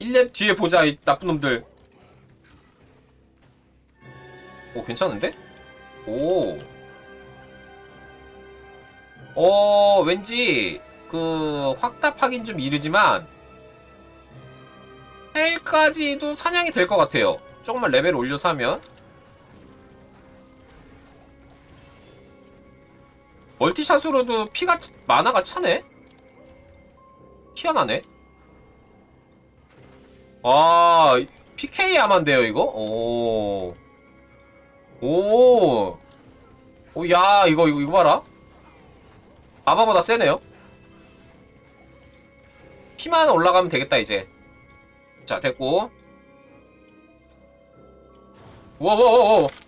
1렙 뒤에 보자 이 나쁜 놈들 오 괜찮은데? 오 어, 왠지 그 확답하긴 좀 이르지만 헬까지도 사냥이 될 것 같아요. 조금만 레벨 올려서 하면 멀티샷으로도 피가 차- 만화가 차네? 희한하네. 아, PK 아만데요 이거? 오. 오. 오, 야, 이거, 이거, 이거 봐라. 아바보다 세네요. 피만 올라가면 되겠다, 이제. 자, 됐고. 우와 우와 우와. 아!